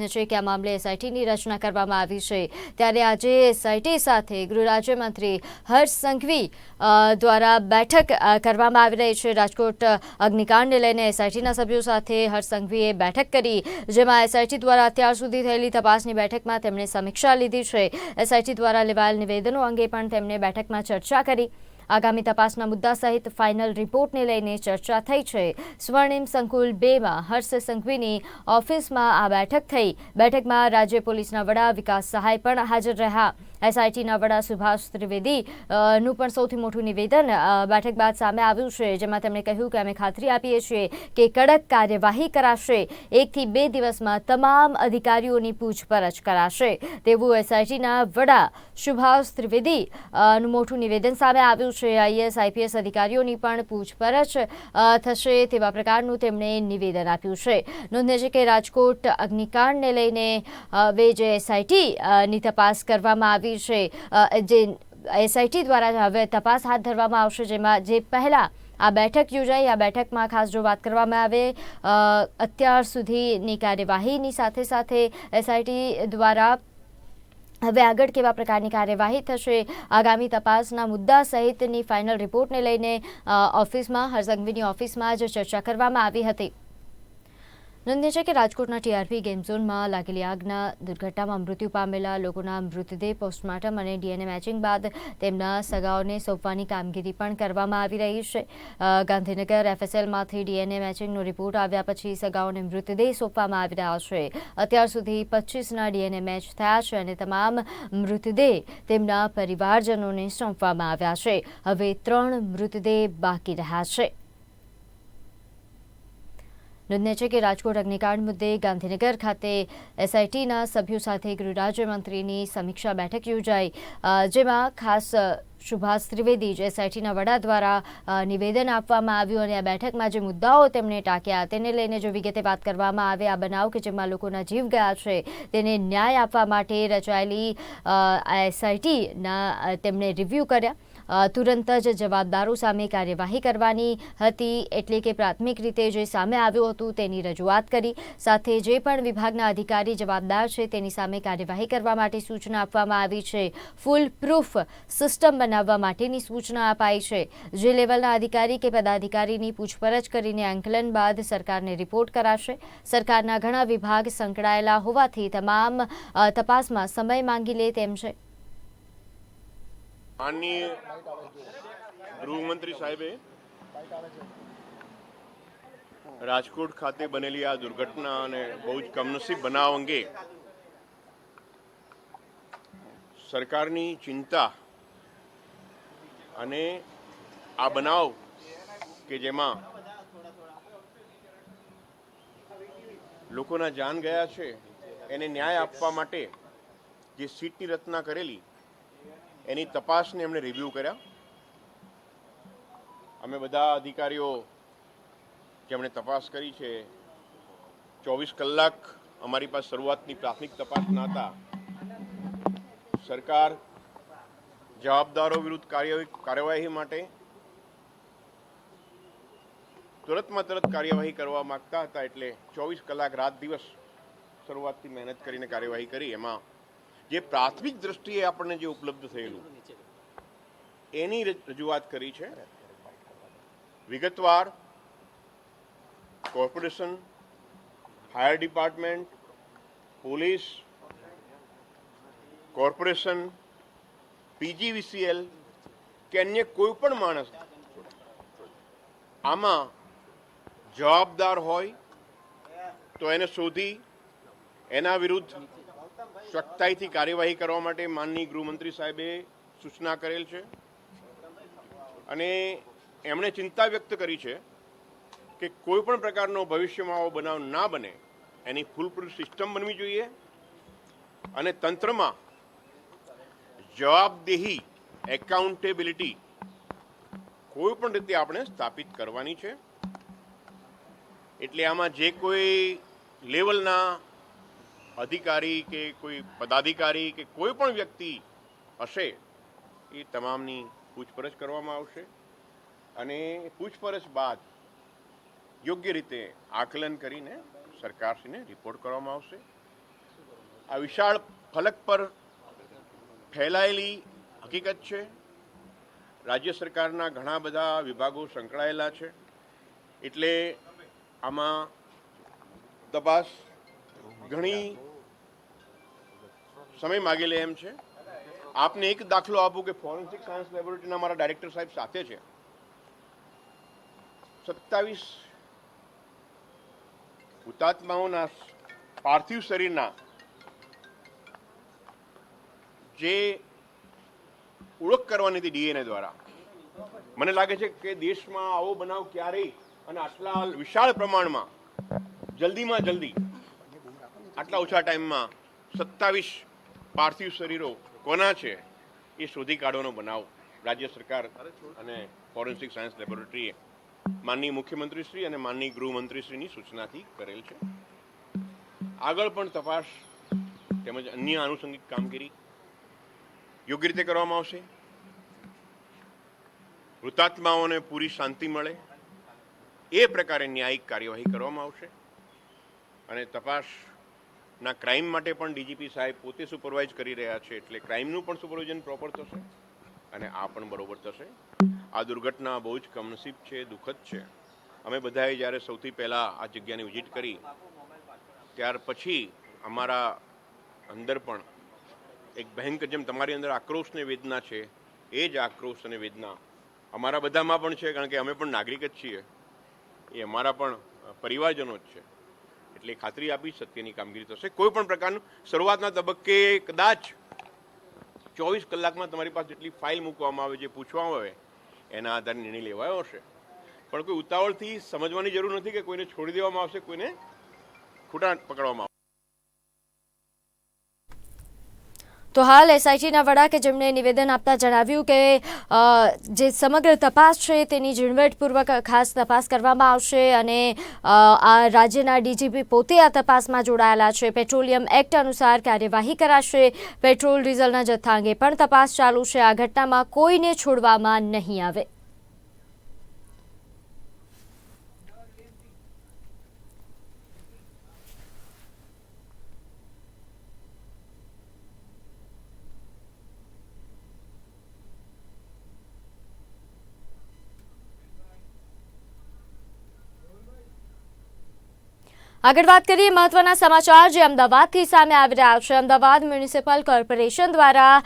નોંધ્ય છે કે આ મામલે એસઆઈટીની રચના કરવામાં આવી છે. ત્યારે આજે એસઆઈટી સાથે ગૃહ રાજ્યમંત્રી હર્ષ સંઘવી દ્વારા બેઠક કરવામાં આવી રહી છે. રાજકોટ અગ્નિકાંડને લઈને એસઆઈટીના સભ્યો સાથે હર્ષ સંઘવીએ બેઠક કરી, જેમાં એસઆઈટી દ્વારા અત્યાર સુધી થયેલી તપાસની બેઠકમાં તેમણે સમીક્ષા લીધી છે. એસઆઈટી દ્વારા લેવાયેલ નિવેદનો અંગે પણ તેમણે બેઠકમાં ચર્ચા કરી. આગામી તપાસના મુદ્દા સહિત ફાઇનલ રિપોર્ટને લઈને ચર્ચા થઈ છે. સ્વર્ણિમ સંકુલ બેમાં હર્ષ સંઘવીની ઓફિસમાં આ બેઠક થઈ. બેઠકમાં રાજ્ય પોલીસના વડા વિકાસ સહાય પણ હાજર રહ્યા. એસઆઈટીના વડા સુભાષ ત્રિવેદી નું પણ સૌથી મોટું નિવેદન બેઠક બાદ સામે આવ્યું છે, જેમાં તેમણે કહ્યું કે અમે ખાતરી આપીએ છીએ કે કડક કાર્યવાહી કરાશે. એકથી બે દિવસમાં તમામ અધિકારીઓની પૂછપરછ કરાશે. તેવું એસઆઈટીના વડા સુભાષ ત્રિવેદી નું મોટું નિવેદન સામે આવ્યું છે. આઈએસ આઈપીએસ અધિકારીઓની પણ પૂછપરછ થશે તેવા પ્રકારનું તેમણે નિવેદન આપ્યું છે. નોંધે છે કે રાજકોટ અગ્નિકાંડને લઈને હવે જે એસઆઈટી ની તપાસ કરવામાં આવી છે. જે એસઆઈટી દ્વારા હવે તપાસ હાથ ધરવામાં આવશે, જેમાં જે પહેલાં આ બેઠક યોજાઈ, આ બેઠકમાં ખાસ જો વાત કરવામાં આવે અત્યાર સુધીની કાર્યવાહીની સાથે સાથે એસઆઈટી દ્વારા હવે આગળ કેવા પ્રકારની કાર્યવાહી થશે, આગામી તપાસના મુદ્દા સહિતની ફાઇનલ રિપોર્ટને લઈને ઓફિસમાં હરસંઘવીની ઓફિસમાં જ ચર્ચા કરવામાં આવી હતી. નોંધ્ય છે કે રાજકોટના ટીઆરપી ગેમ ઝોનમાં લાગેલી આગના દુર્ઘટનામાં મૃત્યુ પામેલા લોકોના મૃતદેહ પોસ્ટમોર્ટમ અને ડીએનએ મેચિંગ બાદ તેમના સગાઓને સોંપવાની કામગીરી પણ કરવામાં આવી રહી છે. ગાંધીનગર એફએસએલમાંથી ડીએનએ મેચિંગનો રિપોર્ટ આવ્યા પછી સગાઓને મૃતદેહ સોંપવામાં આવી રહ્યા છે. અત્યાર સુધી પચીસના ડીએનએ મેચ થયા છે અને તમામ મૃતદેહ તેમના પરિવારજનોને સોંપવામાં આવ્યા છે. હવે ત્રણ મૃતદેહ બાકી રહ્યા છે. નોંધનીય છે કે રાજકોટ અગ્નિકાંડ મુદ્દે ગાંધીનગર ખાતે એસઆઈટીના સભ્યો સાથે ગૃહ રાજ્યમંત્રીની સમીક્ષા બેઠક યોજાઈ. જેમાં ખાસ સુભાષ ત્રિવેદી જે એસઆઈટીના વડા દ્વારા નિવેદન આપવામાં આવ્યું અને આ બેઠકમાં જે મુદ્દાઓ તેમણે ટાંક્યા તેને લઈને જો વિગતે વાત કરવામાં આવે, આ બનાવ કે જેમાં લોકોના જીવ ગયા છે, તેને ન્યાય આપવા માટે રચાયેલી એસઆઈટીના તેમણે રિવ્યૂ કર્યા. તુરંત જ જવાબદારો સામે કાર્યવાહી કરવાની હતી, એટલે કે પ્રાથમિક રીતે જે સામે આવ્યું હતું તેની રજૂઆત કરી. સાથે જે પણ વિભાગના અધિકારી જવાબદાર છે તેની સામે કાર્યવાહી કરવા માટે સૂચના આપવામાં આવી છે. ફૂલ પ્રૂફ સિસ્ટમ બનાવવા માટેની સૂચના અપાઈ છે. જે લેવલના અધિકારી કે પદાધિકારીની પૂછપરછ કરીને આંકલન બાદ સરકારને રિપોર્ટ કરાશે. સરકારના ઘણા વિભાગ સંકળાયેલા હોવાથી તમામ તપાસમાં સમય માંગી લે તેમ છે. માનનીય ગૃહમંત્રી સાહેબે રાજકોટ ખાતે બનેલી આ દુર્ઘટના અને બહુ જ કમનસીબ બનાવ અંગે સરકારની ચિંતા અને આ બનાવ કે જેમાં લોકોના જાન ગયા છે, એને ન્યાય આપવા માટે જે સીટની રચના કરેલી એની તપાસને એમણે રિવ્યૂ કર્યા. અમે બધા અધિકારીઓ જેમણે તપાસ કરી છે, ચોવીસ કલાક અમારી પાસે શરૂઆતની પ્રાથમિક તપાસના હતા. સરકાર જવાબદારો વિરુદ્ધ કાર્યવાહી માટે તુરંતમાં તરત કાર્યવાહી કરવા માગતા હતા એટલે ચોવીસ કલાક રાત દિવસ શરૂઆતથી મહેનત કરીને કાર્યવાહી કરી. એમાં જે પ્રાથમિક દ્રષ્ટિએ આપણને જે ઉપલબ્ધ થયેલું, એની રજૂઆત કરી છે. વિગતવાર, corporation, fire department, police, corporation, PGVCL, કે અન્ય કોઈ પણ માણસ. આમાં જવાબદાર હોય તો એને શોધી, એના વિરુદ્ધ સખ્તાઈથી કાર્યવાહી કરવા માટે માનની ગૃહમંત્રી સાહેબે સૂચના કરેલ છે. અને એમણે ચિંતા વ્યક્ત કરી છે કે કોઈ પણ પ્રકારનો ભવિષ્યમાં આવો બનાવ ના બને, એની ફૂલપ્રૂફ સિસ્ટમ બનવી જોઈએ અને તંત્રમાં જવાબદેહી, એકાઉન્ટેબિલિટી કોઈ પણ રીતે આપણે સ્થાપિત કરવાની છે. એટલે આમાં જે કોઈ લેવલના અધિકારી કે કોઈ પદાધિકારી કે કોઈ પણ વ્યક્તિ હશે, એ તમામની પૂછપરછ કરવામાં આવશે અને પૂછપરછ બાદ યોગ્ય રીતે આકલન કરીને સરકારશ્રીને રિપોર્ટ કરવામાં આવશે. આ વિશાળ ફલક પર ફેલાયેલી હકીકત છે. રાજ્ય સરકારના ઘણા બધા વિભાગો સંકળાયેલા છે. એટલે આમાં તપાસ ઘણી સમય માગી લે એમ છે. આપને એક દાખલો આપું કે ફોરેન્સિક સાયન્સ લેબોરેટરીના મારા ડાયરેક્ટર સાહેબ સાથે છે. સત્તાવીસ હુતાત્માઓના પાર્થિવ શરીરના જે ઓળખ કરવાની હતી ડીએનએ દ્વારા. મને લાગે છે કે દેશમાં આવો બનાવ ક્યારેય અને આટલા વિશાળ પ્રમાણમાં જલ્દીમાં જલ્દી, આટલા ઓછા ટાઈમમાં સત્તાવીસ પાર્થિવ શરીરો કોના છે એ શોધી કાઢવાનો બનાવ રાજ્ય સરકાર અને ફોરેન્સિક સાયન્સ લેબોરેટરીએ માનનીય મુખ્યમંત્રીશ્રી અને માનનીય ગૃહમંત્રીશ્રીની સૂચનાથી કરેલ છે. આગળ પણ તપાસ તેમજ અન્ય આનુષંગિક કામગીરી યોગ્ય રીતે કરવામાં આવશે. મૃતાત્માઓને પૂરી શાંતિ મળે. એ પ્રકારે ન્યાયિક કાર્યવાહી કરવામાં આવશે. અને તપાસના ક્રાઇમ માટે પણ ડીજીપી સાહેબ પોતે સુપરવાઇઝ કરી રહ્યા છે, એટલે ક્રાઇમનું પણ સુપરવિઝન પ્રોપર થશે અને આ પણ બરોબર થશે. આ દુર્ઘટના બહુ જ કમનસીબ છે, દુઃખદ છે. અમે બધાએ જ્યારે સૌથી પહેલાં આ જગ્યાની વિઝિટ કરી, ત્યાર પછી અમારા અંદર પણ એક ભયંકર જેમ તમારી અંદર આક્રોશ ને વેદના છે, એ જ આક્રોશ અને વેદના અમારા બધામાં પણ છે, કારણ કે અમે પણ નાગરિક જ છીએ. એ અમારા પણ પરિવારજનો જ છે. એટલે ખાતરી આપી સત્યની કામગીરી થશે. કોઈ પણ પ્રકારનું શરૂઆતના તબક્કે કદાચ ચોવીસ કલાકમાં તમારી પાસે જેટલી ફાઇલ મૂકવામાં આવે, જે પૂછવામાં આવે, એના આધારે નિર્ણય લેવાયો હશે. પણ કોઈ ઉતાવળથી સમજવાની જરૂર નથી કે કોઈને છોડી દેવામાં આવશે, કોઈને ખોટા પકડવામાં આવશે તો હાલ એસઆઈટીના વડા કે જેમણે નિવેદન આપતા જણાવ્યું કે જે સમગ્ર તપાસ છે તેની ઝીણવટપૂર્વક ખાસ તપાસ કરવામાં આવશે અને આ રાજ્યના ડીજીપી પોતે આ તપાસમાં જોડાયેલા છે. પેટ્રોલિયમ એક્ટ અનુસાર કાર્યવાહી કરાશે. પેટ્રોલ, ડીઝલના જથ્થા અંગે પણ તપાસ ચાલુ છે. આ ઘટનામાં કોઈને છોડવામાં નહીં આવે. આગળ વાત કરીએ મહત્વના સમાચાર જે અમદાવાદથી સામે આવી રહ્યા છે. અમદાવાદ મ્યુનિસિપલ કોર્પોરેશન દ્વારા